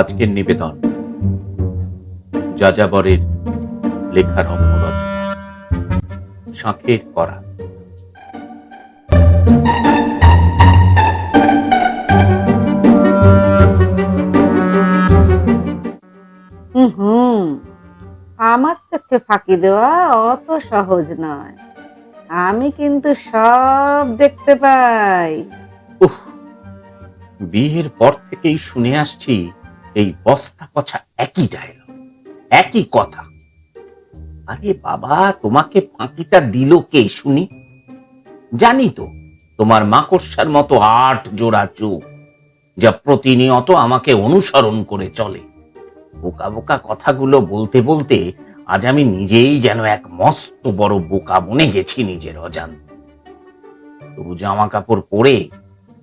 আজকের নিবেদন। যাযাবরের লেখা রম্য রচনা শাঁখের করা। হুম আমার চোখে ফাঁকি দেওয়া অত সহজ নয়। আমি কিন্তু সব দেখতে পাই। বিয়ের পর থেকেই শুনে আসছি এই বস্তা পছা একই ডায়লগ একই কথা। আরে বাবা, তোমাকে ফাঁকিটা দিল কে, শুনি? জানি তো, তোমার মাকড়সার মতো আট জোড়া চোখ, যা প্রতিনিয়ত আমাকে অনুসরণ করে চলে। বোকা বোকা কথাগুলো বলতে বলতে আজ আমি নিজেই যেন এক মস্ত বড় বোকা বনে গেছি নিজের অজান তবু জামা কাপড় পরে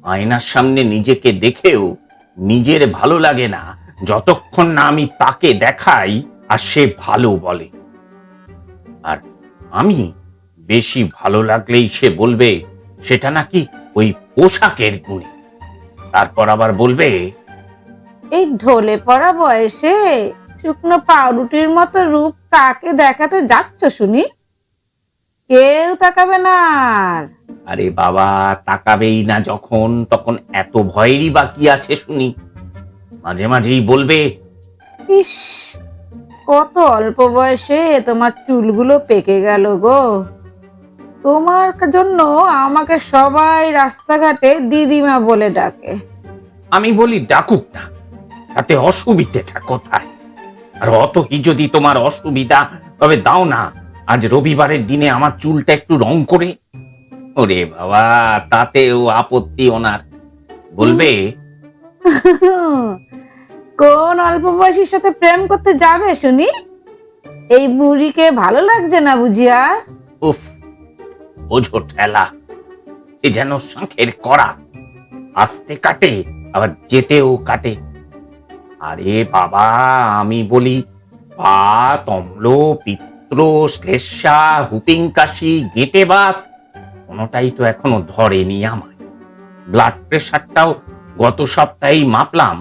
আয়নার সামনে নিজেকে দেখেও নিজের ভালো লাগে না যতক্ষণ না আমি তাকে দেখাই আর সে ভালো বলে। আর আমি বেশি ভালো লাগলেই সে বলবে সেটা নাকি ওই পোশাকের গুণে। তারপর আবার বলবে এই ঢলে পড়া বয়সে শুকনো পাউরুটির মতো রূপ তাকে দেখাতে যাচ্ছ শুনি। কেউ তাকাবে না আর। আরে বাবা তাকাবেই না যখন তখন এত ভয়েরই বাকি আছে শুনি? মাঝে মাঝেই বলবে ইস কত অল্প বয়সে তোমার চুলগুলো পেকে গেল গো। তোমার জন্য আমাকে সবাই রাস্তাঘাটে দিদিমা বলে ডাকে। আমি বলি ডাকুক না তাতে অসুবিধেটা কোথায়? আর অতই যদি তোমার অসুবিধা তবে দাও না আজ রবিবারের দিনে আমার চুলটা একটু রং করে। ওরে বাবা তাতেও আপত্তি ওনার বলবে কোন অল্প বয়সীর সাথে প্রেম করতে যাবে, শুনি? এই বুড়িকে ভালো লাগছে না বুঝিয়া উফ, বোঝো ঠেলা। এ যেন শাঁখের করা আসতে কাটে, আবার যেতেও কাটে। আরে বাবা, আমি বলি, পা, তম্ল, পিত্র, শ্লেষা হুপিং কাশি গেটে বাত কোনোটাই তো এখনও ধরেনি আমায়। ব্লাড প্রেশারটাও গত সপ্তাহেই মাপলাম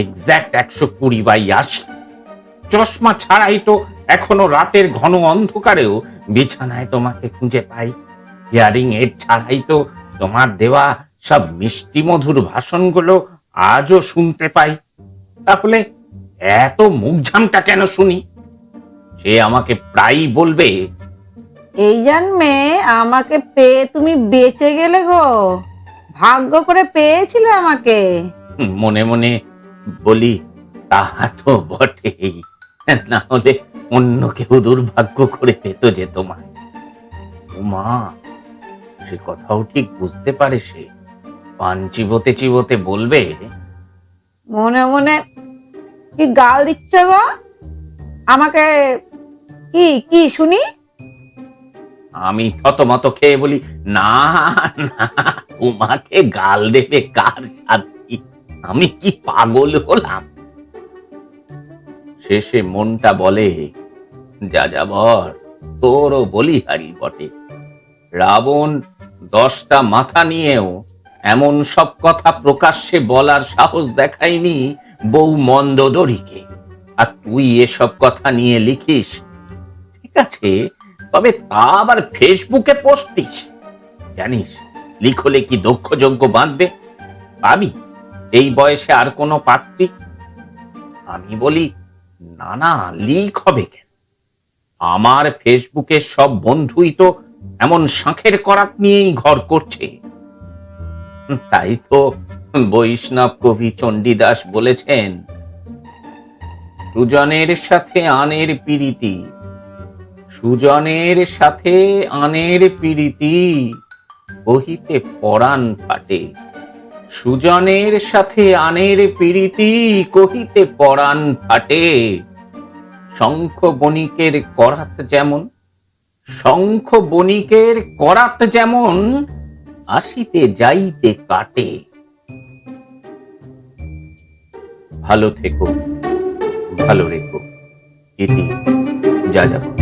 এক্স্যাক্ট একশো কুড়ি বাই আশি। চশমা ছাড়াই তো এখনও রাতের ঘন অন্ধকারেও বিছানায় তোমাকে খুঁজে পাই। হিয়ারিং এড ছাড়াই তো তোমার দেওয়া সব মিষ্টি মধুর ভাষণগুলো আজও শুনতে পাই। তাহলে এত মুখঝামটা কেন শুনি? সে আমাকে প্রায়ই বলবে, এই জন্মে আমাকে পেয়ে তুমি বেঁচে গেলে গো। ভাগ্য করে পেয়েছিলে আমাকে। মনে মনে বলি তাহা তো বটেই। না হলে অন্য কেউ দুর্ভাগ্য করে পেত যে তোমার। মা সে কথাও ঠিক বুঝতে পারে সে। পান চিবোতে চিবোতে বলবে মনে মনে কি গাল দিচ্ছে গো? আমাকে কি কি শুনি? আমি থতমত খেয়ে বলি না না। তোমাকে গাল দেবে কার সাথী? আমি কি পাগল হলাম? শেষে মনটা বলে যা যাবর তোরও বলিহারি বটে। রাবণ দশটা মাথা নিয়েও এমন সব কথা প্রকাশ্যে বলার সাহস দেখায়নি বউ মন্দোদরীকে। আর তুই এসব কথা নিয়ে লিখিস? ঠিক আছে, তবে তা আবার ফেসবুকে পোস্ট দিস। জানিস লিখলে কি দক্ষযোগ্য বাঁধবে? পাবি এই বয়সে আর কোনো পাত্রী? আমি বলি, না না লিক হবে কেন? আমার ফেসবুকের সব বন্ধুই তো এমন শাঁখের করাত নিয়েই ঘর করছে। তাই তো বৈষ্ণব কবি চণ্ডীদাস বলেছেন, সুজনের সাথে আনের পিরিতি, সুজনের সাথে আনের পিরিতি। কহিতে পরাণ ফাটে সুজনের সাথে আনের পিরিতি কহিতে পরাণ ফাটে। শঙ্খ বণিকের করাত যেমন শঙ্খ বণিকের করাত যেমন, আসিতে যাইতে কাটে। ভালো থেকো, ভালো রেখো, ইতি যা যাব